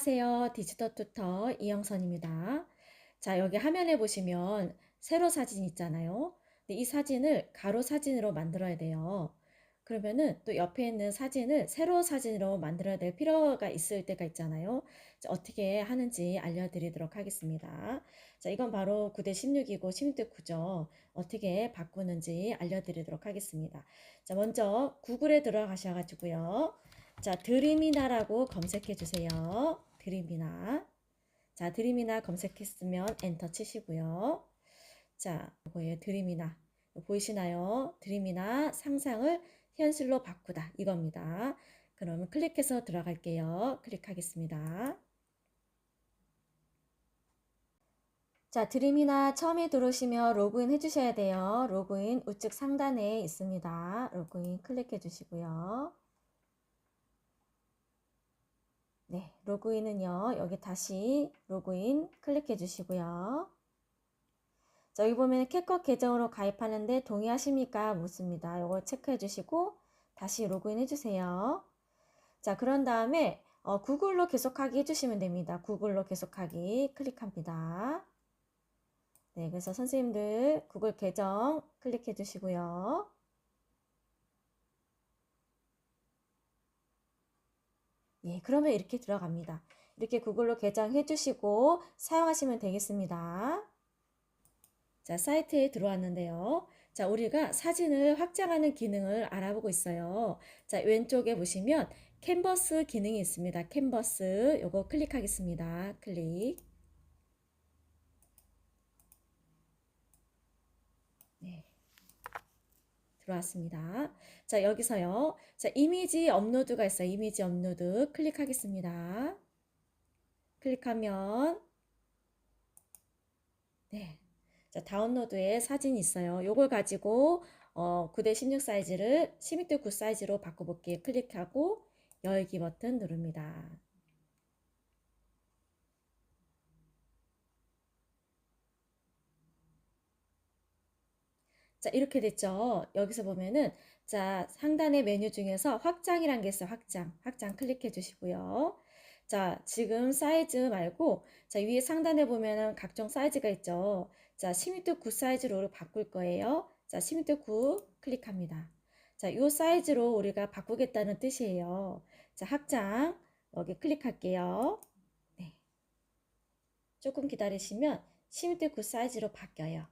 안녕하세요. 디지털 튜터 이영선입니다. 자, 여기 화면에 보시면 세로 사진 있잖아요. 근데 이 사진을 가로 사진으로 만들어야 돼요. 그러면은 또 옆에 있는 사진을 세로 사진으로 만들어야 될 필요가 있을 때가 있잖아요. 자, 어떻게 하는지 알려드리도록 하겠습니다. 자, 이건 바로 9대 16이고 16대 9죠. 어떻게 바꾸는지 알려드리도록 하겠습니다. 자, 먼저 구글에 들어가셔가지고요. 자, 드림이나라고 검색해 주세요. 드림이나. 자, 드림이나 검색했으면 엔터 치시고요. 자, 이거예요. 드림이나. 보이시나요? 드림이나 상상을 현실로 바꾸다. 이겁니다. 그러면 클릭해서 들어갈게요. 클릭하겠습니다. 자, 드림이나 처음에 들어오시면 로그인 해주셔야 돼요. 로그인 우측 상단에 있습니다. 로그인 클릭해 주시고요. 네, 로그인은요, 여기 다시 로그인 클릭해 주시고요. 자, 여기 보면 캣컷 계정으로 가입하는데 동의하십니까? 묻습니다. 이거 체크해 주시고 다시 로그인 해 주세요. 자, 그런 다음에 어, 구글로 계속하기 해주시면 됩니다. 구글로 계속하기 클릭합니다. 네, 그래서 선생님들 구글 계정 클릭해 주시고요. 예, 그러면 이렇게 들어갑니다. 이렇게 구글로 계정해 주시고 사용하시면 되겠습니다. 자, 사이트에 들어왔는데요. 자, 우리가 사진을 확장하는 기능을 알아보고 있어요. 자, 왼쪽에 보시면 캔버스 기능이 있습니다. 캔버스 요거 클릭하겠습니다. 클릭. 네. 들어왔습니다. 자, 여기서요. 자, 이미지 업로드가 있어요. 이미지 업로드 클릭하겠습니다. 클릭하면 네. 자, 다운로드에 사진이 있어요. 요걸 가지고 어, 9대 16 사이즈를 16대 9 사이즈로 바꿔볼게요. 클릭하고 열기 버튼 누릅니다. 자, 이렇게 됐죠. 여기서 보면은 자, 상단의 메뉴 중에서 확장이란 게 있어요. 확장. 확장 클릭해 주시고요. 자, 지금 사이즈 말고 자, 위에 상단에 보면은 각종 사이즈가 있죠. 자, 16대 9 사이즈로 바꿀 거예요. 자, 16대 9 클릭합니다. 자, 요 사이즈로 우리가 바꾸겠다는 뜻이에요. 자, 확장 여기 클릭할게요. 네. 조금 기다리시면 16대 9 사이즈로 바뀌어요.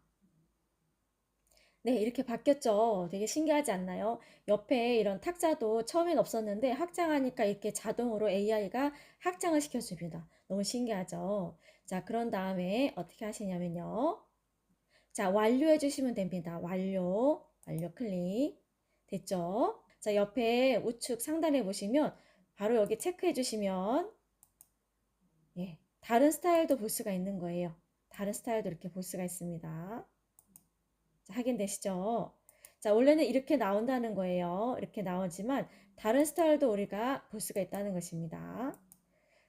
네, 이렇게 바뀌었죠. 되게 신기하지 않나요? 옆에 이런 탁자도 처음엔 없었는데 확장하니까 이렇게 자동으로 AI가 확장을 시켜줍니다. 너무 신기하죠? 자, 그런 다음에 어떻게 하시냐면요. 자, 완료해 주시면 됩니다. 완료, 완료 클릭. 됐죠? 자, 옆에 우측 상단에 보시면 바로 여기 체크해 주시면 예, 다른 스타일도 볼 수가 있는 거예요. 다른 스타일도 이렇게 볼 수가 있습니다. 자, 확인되시죠? 자, 원래는 이렇게 나온다는 거예요. 이렇게 나오지만 다른 스타일도 우리가 볼 수가 있다는 것입니다.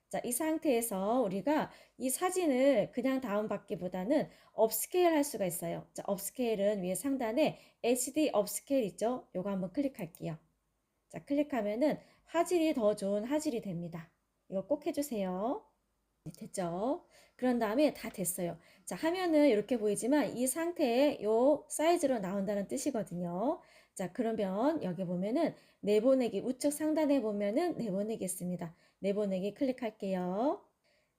자, 이 상태에서 우리가 이 사진을 그냥 다운받기보다는 업스케일 할 수가 있어요. 자, 업스케일은 위에 상단에 HD 업스케일 있죠? 요거 한번 클릭할게요. 자, 클릭하면은 화질이 더 좋은 화질이 됩니다. 이거 꼭 해주세요. 네, 됐죠? 그런 다음에 다 됐어요. 자, 화면은 이렇게 보이지만 이 상태에 요 사이즈로 나온다는 뜻이거든요. 자, 그러면 여기 보면은 내보내기 우측 상단에 보면은 내보내기 있습니다. 내보내기 클릭할게요.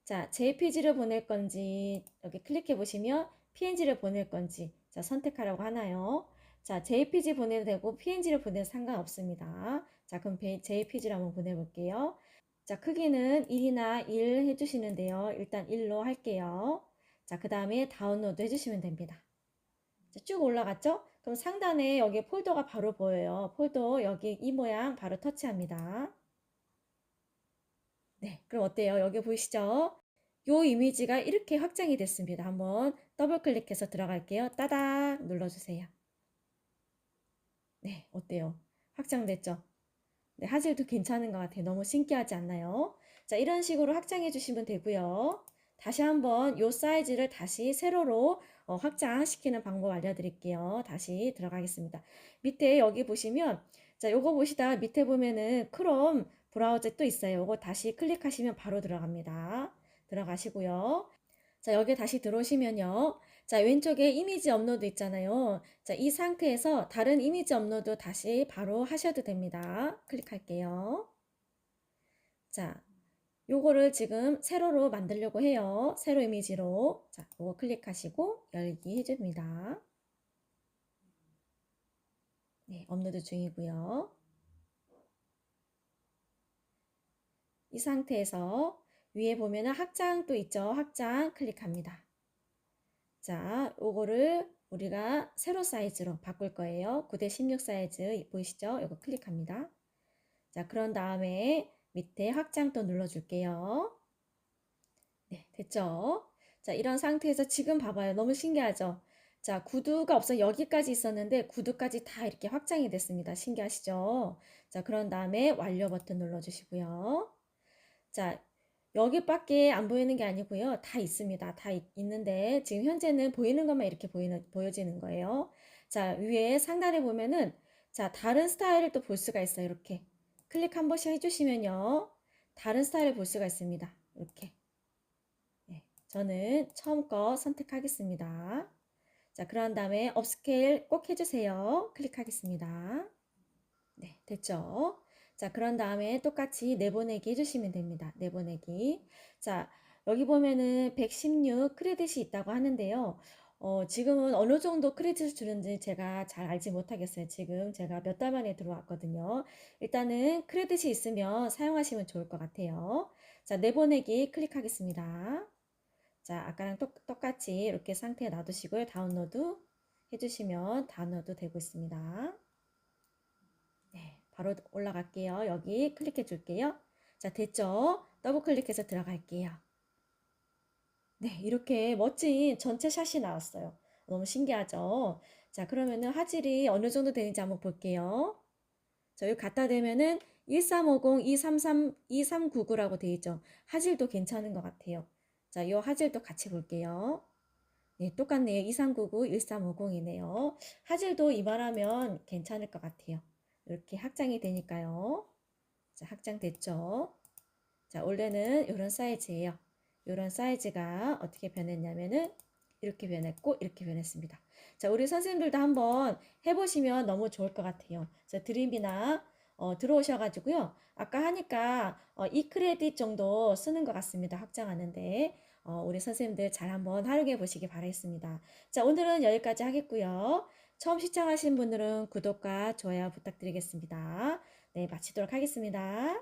자, JPG를 보낼 건지 여기 클릭해 보시면 PNG를 보낼 건지 자, 선택하라고 하나요? 자, JPG 보내도 되고 PNG를 보내도 상관없습니다. 자, 그럼 JPG를 한번 보내볼게요. 자, 크기는 1이나 1 해주시는데요. 일단 1로 할게요. 자, 그 다음에 다운로드 해주시면 됩니다. 자, 쭉 올라갔죠? 그럼 상단에 여기 폴더가 바로 보여요. 폴더 여기 이 모양 바로 터치합니다. 네, 그럼 어때요? 여기 보이시죠? 요 이미지가 이렇게 확장이 됐습니다. 한번 더블 클릭해서 들어갈게요. 따닥 눌러주세요. 네, 어때요? 확장됐죠? 네, 화질도 괜찮은 것 같아요. 너무 신기하지 않나요? 자, 이런 식으로 확장해 주시면 되고요. 다시 한번 요 사이즈를 다시 세로로 어, 확장시키는 방법 알려드릴게요. 다시 들어가겠습니다. 밑에 여기 보시면 자, 요거 보시다 밑에 보면은 크롬 브라우저 또 있어요. 이거 다시 클릭하시면 바로 들어갑니다. 들어가시고요. 자, 여기 다시 들어오시면요. 자, 왼쪽에 이미지 업로드 있잖아요. 자, 이 상태에서 다른 이미지 업로드 다시 바로 하셔도 됩니다. 클릭할게요. 자, 요거를 지금 세로로 만들려고 해요. 세로 이미지로. 자, 요거 클릭하시고 열기 해줍니다. 네, 업로드 중이고요. 이 상태에서 위에 보면은 확장 또 있죠. 확장 클릭합니다. 자, 요거를 우리가 세로 사이즈로 바꿀 거예요. 9대 16 사이즈 보이시죠? 요거 클릭합니다. 자, 그런 다음에 밑에 확장 또 눌러줄게요. 네, 됐죠? 자, 이런 상태에서 지금 봐봐요. 너무 신기하죠? 자, 구두가 없어 여기까지 있었는데 구두까지 다 이렇게 확장이 됐습니다. 신기하시죠? 자, 그런 다음에 완료 버튼 눌러주시고요. 자, 여기밖에 안 보이는 게 아니고요. 다 있습니다. 다 있, 있는데 지금 현재는 보이는 것만 이렇게 보이는, 보여지는 거예요. 자, 위에 상단에 보면은 자, 다른 스타일을 또 볼 수가 있어요. 이렇게 클릭 한 번씩 해주시면요. 다른 스타일을 볼 수가 있습니다. 이렇게. 네, 저는 처음 거 선택하겠습니다. 자, 그런 다음에 업스케일 꼭 해주세요. 클릭하겠습니다. 네, 됐죠? 자, 그런 다음에 똑같이 내보내기 해주시면 됩니다. 내보내기. 자, 여기 보면은 116 크레딧이 있다고 하는데요. 어, 지금은 어느 정도 크레딧을 주는지 제가 잘 알지 못하겠어요. 지금 제가 몇 달 만에 들어왔거든요. 일단은 크레딧이 있으면 사용하시면 좋을 것 같아요. 자, 내보내기 클릭하겠습니다. 자, 아까랑 똑, 똑같이 이렇게 상태에 놔두시고요. 다운로드 해주시면 다운로드 되고 있습니다. 네, 바로 올라갈게요. 여기 클릭해 줄게요. 자, 됐죠? 더블 클릭해서 들어갈게요. 네, 이렇게 멋진 전체 샷이 나왔어요. 너무 신기하죠? 자, 그러면은 화질이 어느 정도 되는지 한번 볼게요. 자, 여기 갖다 대면은 1350, 233, 2399라고 되어 있죠. 화질도 괜찮은 것 같아요. 자, 이 화질도 같이 볼게요. 네, 똑같네요. 2399, 1350이네요. 화질도 이만하면 괜찮을 것 같아요. 이렇게 확장이 되니까요. 자, 확장됐죠? 자, 원래는 이런 사이즈예요. 이런 사이즈가 어떻게 변했냐면은 이렇게 변했고 이렇게 변했습니다. 자, 우리 선생님들도 한번 해보시면 너무 좋을 것 같아요. 자, 드림이나 어, 들어오셔가지고요. 아까 하니까 어, 이 크레딧 정도 쓰는 것 같습니다. 확장하는데 어, 우리 선생님들 잘 한번 활용해 보시기 바라겠습니다. 자, 오늘은 여기까지 하겠고요. 처음 시청하신 분들은 구독과 좋아요 부탁드리겠습니다. 네, 마치도록 하겠습니다.